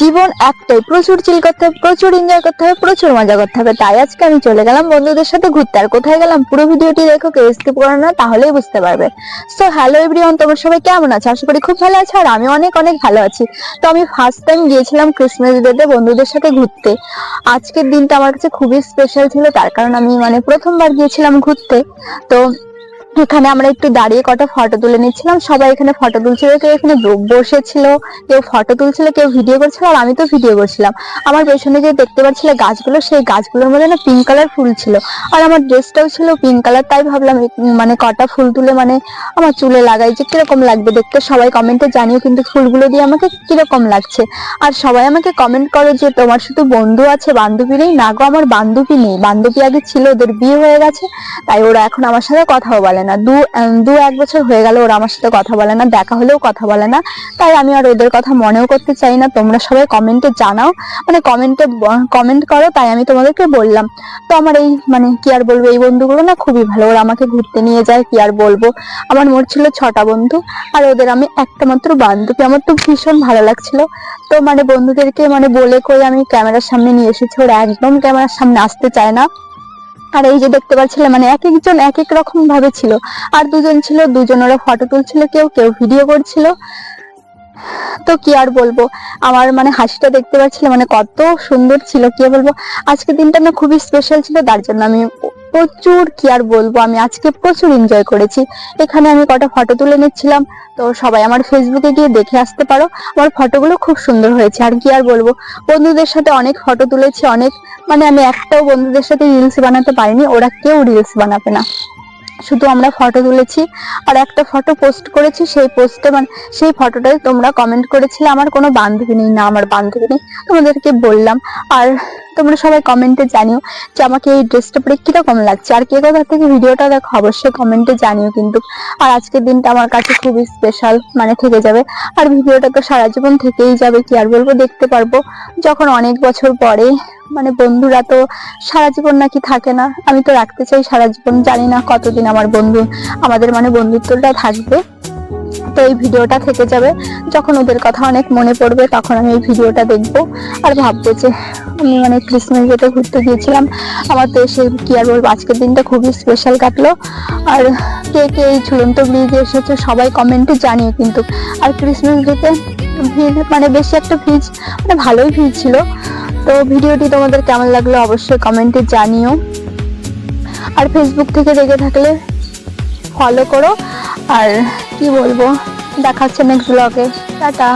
জীবন একটাই, প্রচুর চিল করতে হবে, প্রচুর এনজয় করতে হবে, প্রচুর মজা করতে হবে। তাই আজকে আমি চলে গেলাম বন্ধুদের সাথে ঘুরতে। আর কোথায় গেলাম? পুরো ভিডিওটি দেখো, কেউ স্কিপ করো না, তাহলেই বুঝতে পারবে। সো হ্যালো এভরিওয়ান তোমরা সবাই কেমন আছো? আশা করি খুব ভালো আছো, আর আমি অনেক অনেক ভালো আছি। তো আমি ফার্স্ট টাইম গিয়েছিলাম ক্রিসমাস ডেতে বন্ধুদের সাথে ঘুরতে। আজকের দিনটা আমার কাছে খুবই স্পেশাল ছিল, তার কারণ আমি মানে প্রথমবার গিয়েছিলাম ঘুরতে। তো এখানে আমরা একটু দাঁড়িয়ে কটা ফটো তুলে নিচ্ছিলাম। সবাই এখানে ফটো তুলছিল, কেউ এখানে বসেছিল, কেউ ফটো তুলছিল, কেউ ভিডিও করছিল, আর আমি তো ভিডিও করছিলাম। আমার পেছনে যে দেখতে পাচ্ছিলে গাছগুলো, সেই গাছগুলোর মধ্যে না পিঙ্ক কালার ফুল ছিল। আর আমার ড্রেসটাও ছিল পিঙ্ক কালার তাই ভাবলাম মানে কটা ফুল তুলে মানে আমার চুলে লাগাই যে কীরকম লাগবে দেখতে। সবাই কমেন্টে জানিও কিন্তু ফুলগুলো দিয়ে আমাকে কীরকম লাগছে। আর সবাই আমাকে কমেন্ট করো যে তোমার শুধু বন্ধু আছে, বান্ধবী নেই? না গো, আমার বান্ধবী নেই। বান্ধবী আগে ছিল, ওদের বিয়ে হয়ে গেছে, তাই ওরা এখন আমার সাথে কথাও বলে না। দু দু এক বছর হয়ে গেল ওরা আমার সাথে কথা বলে না, দেখা হলেও কথা বলে না। তাই আমি আর ওদের কথা মনেও করতে চাই না। তোমরা সবাই কমেন্টে জানাও। মানে কমেন্টে কমেন্ট করো, তাই আমি তোমাদেরকে বললাম। তো আমার এই মানে কি আর বলব, এই বন্ধুগুলো না খুবই ভালো। ওরা আমাকে ঘুরতে নিয়ে যায়, কি আর বলব। আমার মোট ছিল ছটা বন্ধু। আর ওদের আমি একটা মাত্র বান্ধবী। আমার তো ভীষণ ভালো লাগছিল। তো মানে বন্ধুদেরকে মানে বলে কই আমি ক্যামেরার সামনে নিয়ে এসেছি। ওরা একদম ক্যামেরার সামনে আসতে চায় না। আর এই যে দেখতে পাচ্ছিলাম মানে এক একজন এক এক রকম ভাবে ছিল। আর দুজন ছিল দুজন ওরা ফটো তুলছিল, কেউ কেউ ভিডিও করছিল। তো কি আর বলব? আমার মানে হাসিটা দেখতে পাচ্ছিলাম মানে কত সুন্দর ছিল, কি বলব? আজকের দিনটা না খুবই স্পেশাল ছিল, তার জন্য আমি প্রচুর কি আর বলব, আমি আজকে প্রচুর এনজয় করেছি। এখানে আমি কটা ফটো তুলে নিচ্ছিলাম, তো সবাই আমার ফেসবুকে গিয়ে দেখে আসতে পারো। আমার ফটোগুলো খুব সুন্দর হয়েছে, আর কি আর বলব, বন্ধুদের সাথে অনেক ফটো তুলেছি, অনেক মানে আমি একটাও বন্ধুদের সাথে রিলস বানাতে পারিনি, ওরা কেউ রিলস বানাবে না। শুধু আমরা ফটো তুলেছি। আর একটা ফটো পোস্ট করেছি, সেই পোস্টে মানে সেই ফটোটাই তোমরা কমেন্ট করেছিলে, আমার কোনো বান্ধবী নেই, না আমার বান্ধবী নেই, তোমাদেরকে বললাম। আর তোমরা সবাই কমেন্টে জানিও যে আমাকে এই ড্রেসটা পরে কীরকম লাগছে। আর কে কোথা থেকে ভিডিওটা দেখো, অবশ্যই কমেন্টে জানিও কিন্তু। আর আজকের দিনটা আমার কাছে খুবই স্পেশাল মানে থেকে যাবে। আর ভিডিওটা তো সারা জীবন থেকেই যাবে, কি আর বলব, দেখতে পারব। যখন অনেক বছর পরে মানে বন্ধুরা তো সারা জীবন নাকি থাকে না। আমি তো রাখতে চাই সারা জীবন। জানি না কতদিন আমার বন্ধু, আমাদের মানে বন্ধুত্বটা থাকবে। তো এই ভিডিওটা থেকে যাবে। যখন ওদের কথা অনেক মনে পড়বে, তখন আমি এই ভিডিওটা দেখব। আর ভাববো যে আমি মানে ক্রিসমাস ডেতে ঘুরতে গিয়েছিলাম। আমার তো এসে কি আর বলব, আজকের দিনটা খুবই স্পেশাল কাটলো। আর কে কে এই ঝুলন্ত ব্রিজে এসেছে সবাই কমেন্টে জানিয়ে কিন্তু। আর ক্রিসমাস ডেতে ভিড় মানে বেশি একটা ভিড় মানে ভালোই ভিড় ছিল। তো ভিডিওটি তোমাদের কেমন লাগল অবশ্যই কমেন্টে জানিও। আর ফেসবুক থেকে দেখে থাকলে ফলো করো। আর কি বলব দেখাচ্ছে নেক্সট ব্লগে টাটা।